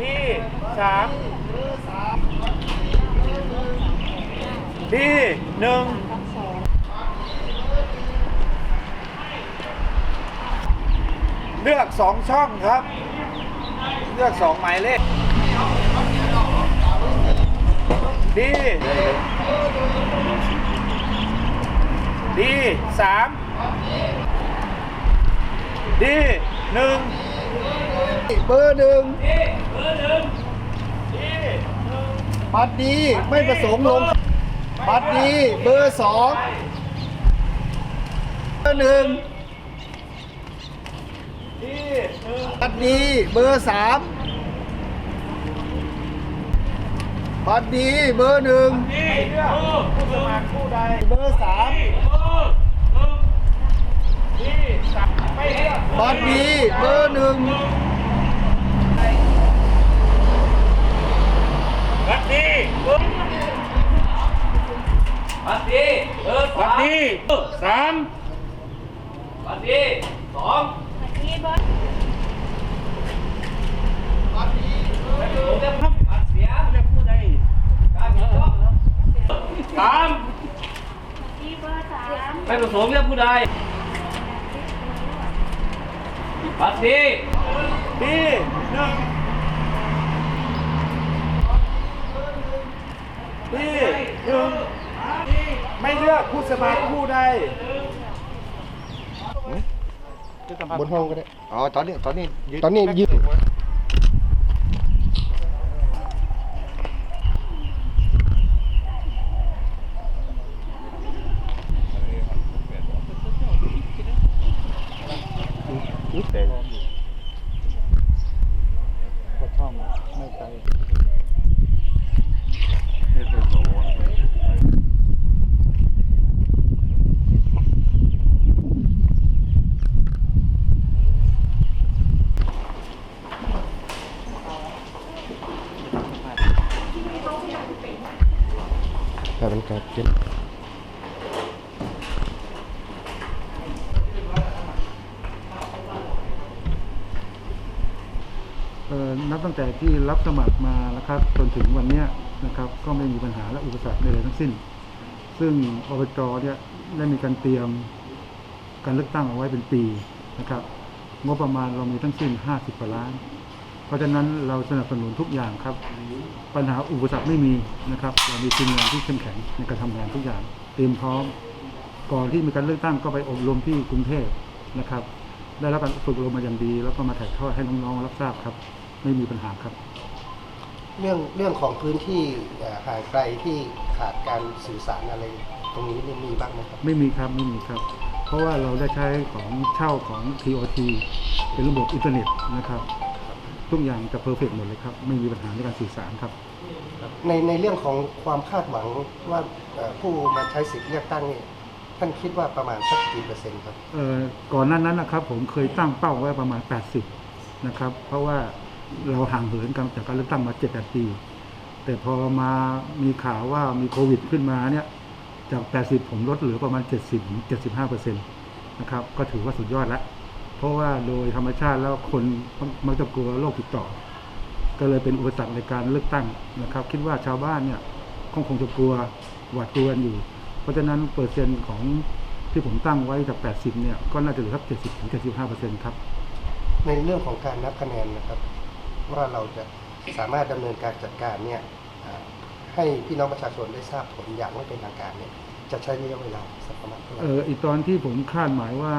ดีสามดีหนึ่งเลือกสองช่องครับ เลือกสองหมายเลขดีดีสามดีหนึ่ง เบอร์หนึ่งบัตรดีไม่ประสงค์ลง บัตรดีเบอร์สองเบอร์หนึ่งบัตรดีเบอร์สามบัตรดีเบอร์หนึ่งดีเลือกผู้สมัครผู้ใดเบอร์สามบัตรดีเบอร์หนึ่ง บัตรดีเบอร์บัตรดีเบอร์บัตรดีสามบัตรดีสองผมจะพับบัตรเสียเลือกผู้ใดการผิดชอบสามไม่ประสงค์เลือกผู้ใดบัตรดีดีหนึ่งดีหนึ่ง ไม่เลือกผู้สมัครผู้ใดบนห้องก็ได้อ๋อตอนนี้ตอนนี้ยืตอนนี้ยืนช่องไม่ไกล แต่มันกัดกินเอ่อนับตั้งแต่ที่รับสมัครมานะครับจนถึงวันนี้นะครับ ก็ไม่มีปัญหาและอุปสรรคใดๆทั้งสิ้น ซึ่งอบจเนี่ยได้มีการเตรียมการเลือกตั้งเอาไว้เป็นปีนะครับ งบประมาณเรามีทั้งสิ้น 50กว่าล้าน เพราะฉะนั้นเราสนับสนุนทุกอย่างครับ ปัญหาอุปสรรคไม่มีนะครับเรามีทีมงานที่เข้มแข็งในการทำงานทุกอย่าง เตรียมพร้อม ก่อนที่มีการเลือกตั้งก็ไปอบรมที่กรุงเทพนะครับ ได้รับการฝึกอบรมมาอย่างดี แล้วก็มาถ่ายทอดให้น้องๆรับทราบครับ ไม่มีปัญหาครับ เรื่องเรื่องของพื้นที่เอ่อห่างไกลที่ขาดการสื่อสารอะไรตรงนี้นี่มีบ้างไหมครับ ไม่มีครับไม่มีครับ เพราะว่าเราได้ใช้ของเช่าของ TOT เป็นระบบอินเทอร์เน็ตนะครับ ทุกอย่างจะเพอร์เฟกหมดเลยครับ ไม่มีปัญหาในการสื่อสารครับ ในในเรื่องของความคาดหวังว่าเอ่อผู้มาใช้สิทธิ์เลือกตั้งนี่ท่านคิดว่าประมาณสักกี่เปอร์เซ็นต์ครับ เอ่อก่อนหน้านั้นนะครับผมเคยตั้งเป้าไว้ประมาณ 80 นะครับ เพราะว่าเราห่างเหินกันจากการเลือกตั้งมา 7 8 ปี แต่พอมามีข่าวว่ามีโควิดขึ้นมาเนี่ยจาก 80 ผมลดเหลือประมาณ 70ถึง75เปอร์เซ็นต์นะครับ ก็ถือว่าสุดยอดแล้ว เพราะว่าโดยธรรมชาติแล้วคนมักจะกลัวโรคติดต่อ ก็เลยเป็นอุปสรรคในการเลือกตั้งนะครับ คิดว่าชาวบ้านเนี่ยคงคงจะกลัวหวาดกลัวกันอยู่ เพราะฉะนั้นเปอร์เซ็นต์ของที่ผมตั้งไว้จาก 80 เนี่ย ก็น่าจะเหลือสัก70ถึง75เปอร์เซ็นต์ครับ ในเรื่องของการนับคะแนนนะครับ ว่าเราจะสามารถดำเนินการจัดการเนี่ยอ่าให้พี่น้องประชาชนได้ทราบผลอย่างไม่เป็นทางการเนี่ยจะใช้ระยะเวลาสักประมาณเท่าไหร่เอออีกตอนที่ผมคาดหมายว่า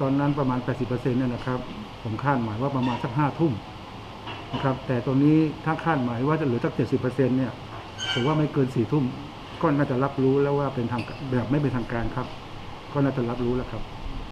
ตอนนั้นประมาณ 80%เนี่ยนะครับ ผมคาดหมายว่าประมาณสักห้าทุ่มนะครับ แต่ตอนนี้ถ้าคาดหมายว่าจะเหลือสัก 70%เนี่ยผมว่าไม่เกินสี่ทุ่มก็น่าจะรับรู้แล้วว่าเป็นทางแบบไม่เป็นทางการครับ ก็น่าจะรับรู้แล้วครับ